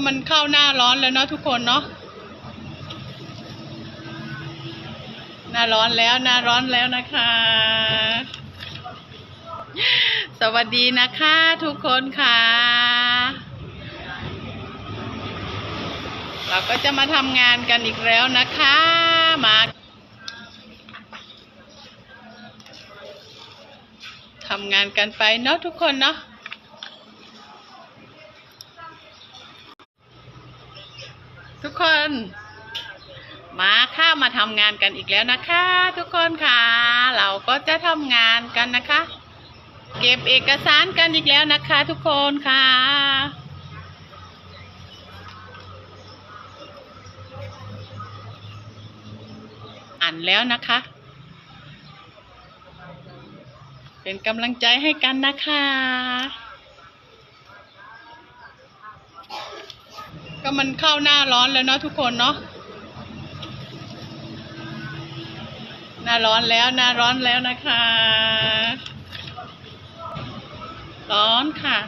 ็มันเข้าหน้าร้อนแล้วเนาะทุกคนเนาะหน้าร้อนแล้วหน้าร้อนแล้วนะคะ สวัสดีนะคะทุกคนค่ะ เราก็จะมาทำงานกันอีกแล้วนะคะมาทำงานกันไปเนาะทุกคนเนาะ ทุกคน มาค่ะมาทำงานกันอีกแล้วนะคะ ทุกคนค่ะ เราก็จะทำงานกันนะคะ เก็บเอกสารกันอีกแล้วนะคะ ทุกคนค่ะ อ่านแล้วนะคะ เป็นกำลังใจให้กันนะคะ ก็มันเข้าหน้าร้อนแล้วเนาะทุกคนเนาะหน้าร้อนแล้วหน้าร้อนแล้วนะคะ ร้อนค่ะ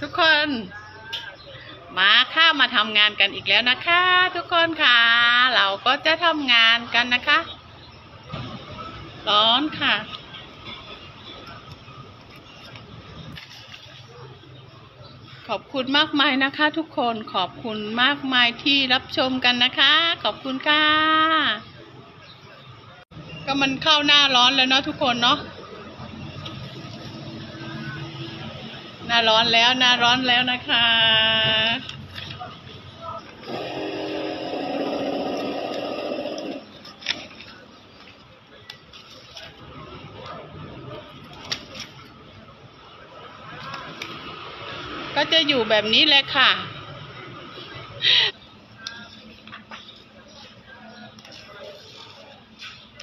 ทุกคน มาค่ะ มาทำงานกันอีกแล้วนะคะ ทุกคนค่ะ เราก็จะทำงานกันนะคะ ร้อนค่ะ ขอบคุณมากมายนะคะทุกคนขอบคุณมากมายที่รับชมกันนะคะ ขอบคุณค่ะก็มันเข้าหน้าร้อนแล้วเนาะทุกคนเนาะหน้าร้อนแล้วหน้าร้อนแล้วนะคะ ก็จะอยู่แบบนี้เลยค่ะ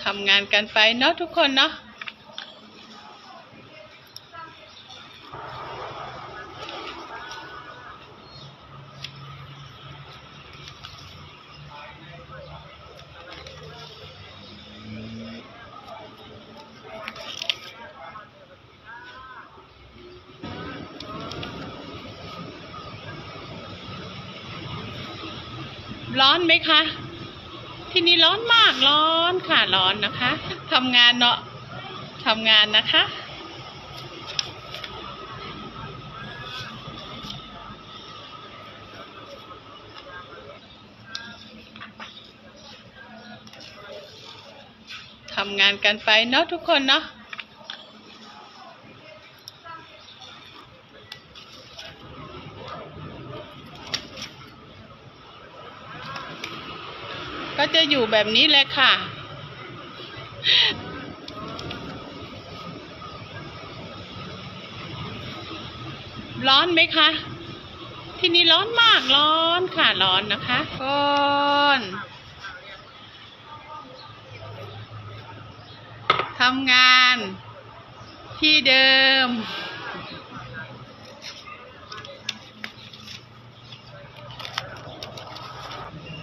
ทำงานกันไปเนาะทุกคนเนาะ ร้อนไหมคะ ที่นี่ร้อนมากร้อนค่ะร้อนนะคะทำงานเนาะทำงานนะคะ ทำงานกันไปเนาะทุกคนเนาะ ก็จะอยู่แบบนี้เลยค่ะ ร้อนไหมคะ ที่นี่ร้อนมากร้อนค่ะร้อนนะคะก่อนทำงานที่เดิม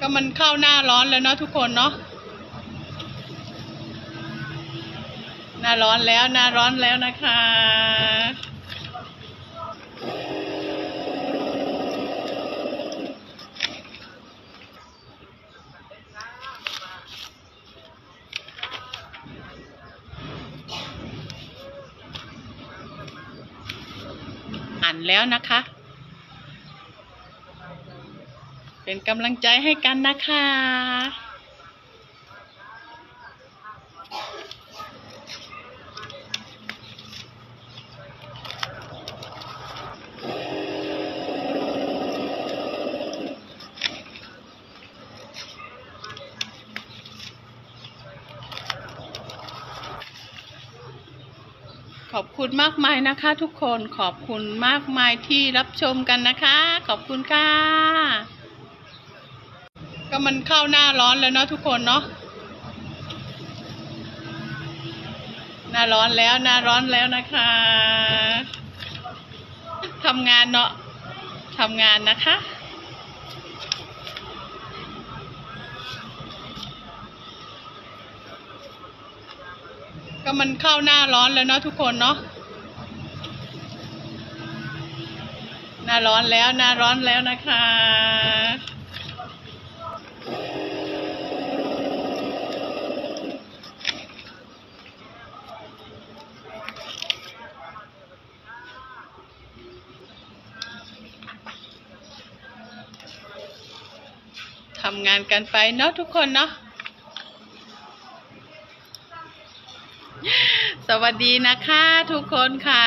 ก็มันเข้าหน้าร้อนแล้วเนาะทุกคนเนาะหน้าร้อนแล้วหน้าร้อนแล้วนะคะอ่านแล้วนะคะ เป็นกำลังใจให้กันนะคะขอบคุณมากมายนะคะทุกคนขอบคุณมากมายที่รับชมกันนะคะ ขอบคุณค่ะ ก็มันเข้าหน้าร้อนแล้วเนาะทุกคนเนาะหน้าร้อนแล้วหน้าร้อนแล้วนะคะทำงานเนาะทำงานนะคะ ก็มันเข้าหน้าร้อนแล้วเนาะทุกคนเนาะหน้าร้อนแล้วหน้าร้อนแล้วนะคะ ทำงานกันไปเนาะทุกคนเนาะสวัสดีนะคะทุกคนค่ะ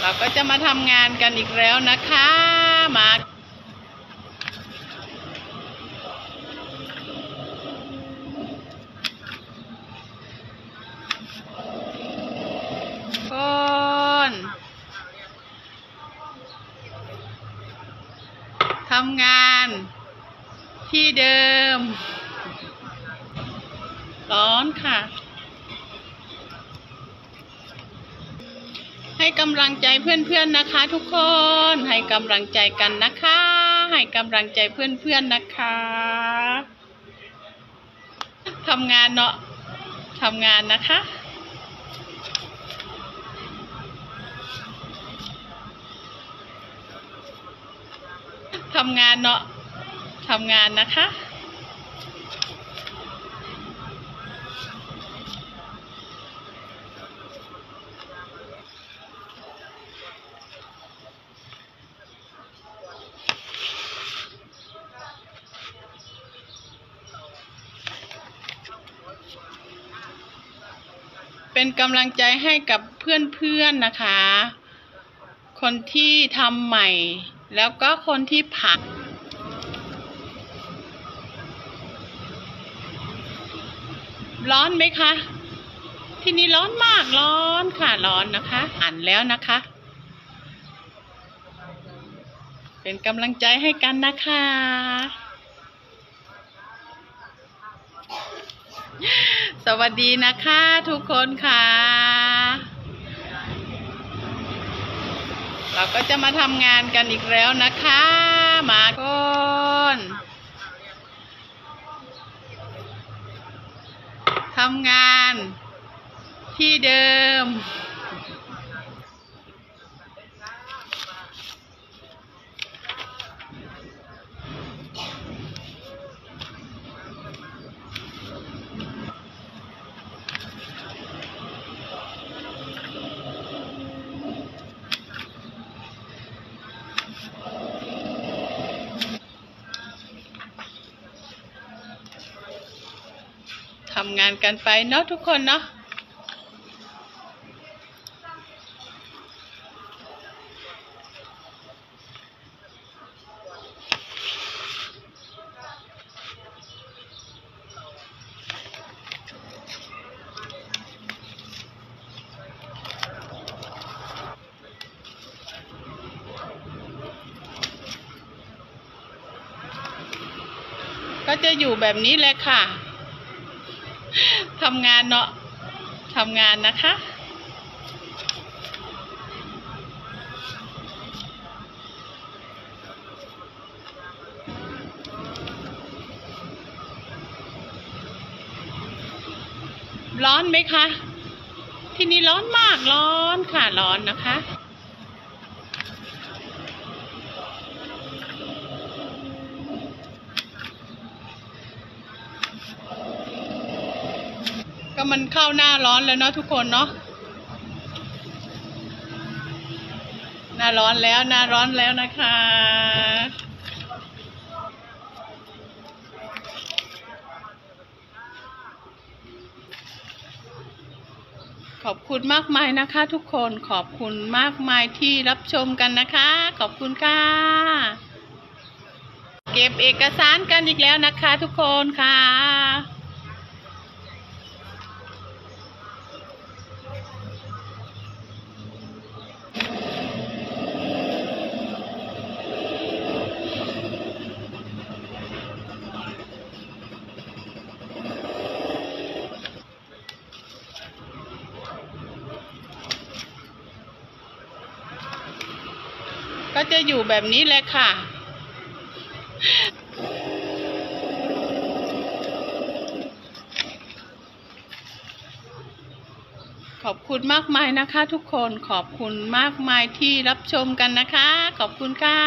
เราก็จะมาทำงานกันอีกแล้วนะคะมา ร้อนค่ะ ให้กำลังใจเพื่อนๆนะคะ ทุกคน ให้กำลังใจกันนะคะ ให้กำลังใจเพื่อนๆนะคะทำงานเนาะทำงานนะคะ ทำงานเนาะทำงานนะคะ เป็นกำลังใจให้กับเพื่อนๆนะคะ คนที่ทำใหม่ แล้วก็คนที่ผักร้อนไหมคะ ที่นี่ร้อนมากร้อนค่ะร้อนนะคะอ่านแล้วนะคะ เป็นกำลังใจให้กันนะคะ สวัสดีนะคะทุกคนค่ะ เราก็จะมาทำงานกันอีกแล้วนะคะ มาก่อนทำงานที่เดิม ทำงานกันไปเนาะทุกคนเนาะก็จะอยู่แบบนี้เลยค่ะ ทำงานเนาะทำงานนะคะ ร้อนไหมคะ ที่นี่ร้อนมากร้อนค่ะร้อนนะคะ มันเข้าหน้าร้อนแล้วเนาะทุกคนเนาะหน้าร้อนแล้วหน้าร้อนแล้วนะคะ ขอบคุณมากมายนะคะ ทุกคนขอบคุณมากมายที่รับชมกันนะคะ ขอบคุณค่ะ เก็บเอกสารกันอีกแล้วนะคะ ทุกคนค่ะ ก็จะอยู่แบบนี้แหละค่ะ ขอบคุณมากมายนะคะ ทุกคนขอบคุณมากมายที่รับชมกันนะคะ ขอบคุณค่ะ